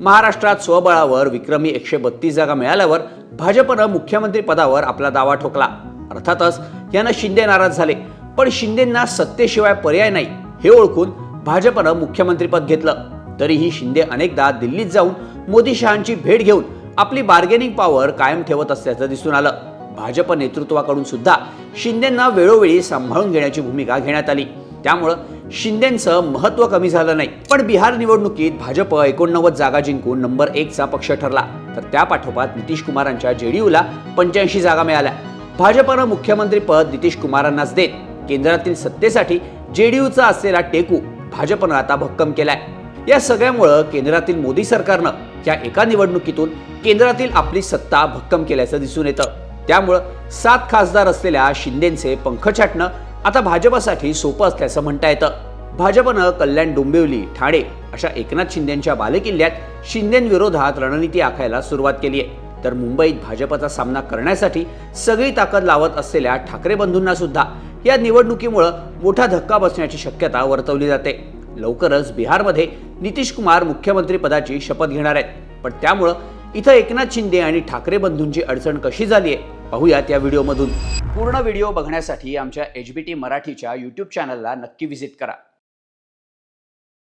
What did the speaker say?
महाराष्ट्रात स्वबळावर विक्रमी एकशे बत्तीस जागा मिळाल्यावर भाजपनं मुख्यमंत्री पदावर आपला दावा ठोकला. अर्थातच यानं शिंदे नाराज झाले. पण शिंदेंना सत्तेशिवाय पर्याय नाही हे ओळखून भाजपनं मुख्यमंत्रीपद घेतलं. तरीही शिंदे अनेकदा दिल्लीत जाऊन मोदी शहांची भेट घेऊन आपली बार्गेनिंग पॉवर कायम ठेवत असल्याचं दिसून आलं. भाजप नेतृत्वाकडून सुद्धा शिंदेंना वेळोवेळी सांभाळून घेण्याची भूमिका घेण्यात आली. त्यामुळं शिंदेंचं महत्त्व कमी झालं नाही. पण बिहार निवडणुकीत भाजप एकोणनव्वद जागा जिंकून नंबर एकचा पक्ष ठरला. तर त्या पाठोपाठ नितीश कुमारांच्या जेडीयूला पंच्याऐंशी जागा मिळाल्या. भाजपनं मुख्यमंत्रीपद नितीश कुमारांनाच देत केंद्रातील सत्तेसाठी जेडीयूचा असलेला टेकू भाजपनं आता भक्कम केलाय. या सगळ्यामुळं केंद्रातील मोदी सरकारनं या एका निवडणुकीतून केंद्रातील आपली सत्ता भक्कम केल्याचं दिसून येतं. त्यामुळं सात खासदार असलेल्या शिंदेचे पंख छाटणं आता भाजपसाठी सोपं असल्याचं म्हणता येतं. भाजपनं कल्याण डोंबिवली ठाणे अशा एकनाथ शिंदेच्या बालेकिल्ल्यात शिंदेविरोधात रणनीती आखायला सुरुवात केली आहे. तर मुंबईत भाजपचा सामना करण्यासाठी सगळी ताकद लावत असलेल्या ठाकरे बंधूंना सुद्धा या निवडणुकीमुळं मोठा धक्का बसण्याची शक्यता वर्तवली जाते. लवकरच बिहारमध्ये नितीश कुमार मुख्यमंत्री पदाची शपथ घेणार आहेत. पण त्यामुळं इथं एकनाथ शिंदे आणि ठाकरे बंधूंची अडचण कशी झाली आहे? पाहूयात या व्हिडिओमधून. पूर्ण व्हिडिओ बघण्यासाठी आमच्या एच बी टी मराठीच्या यूट्यूब चॅनलला नक्की व्हिजिट करा.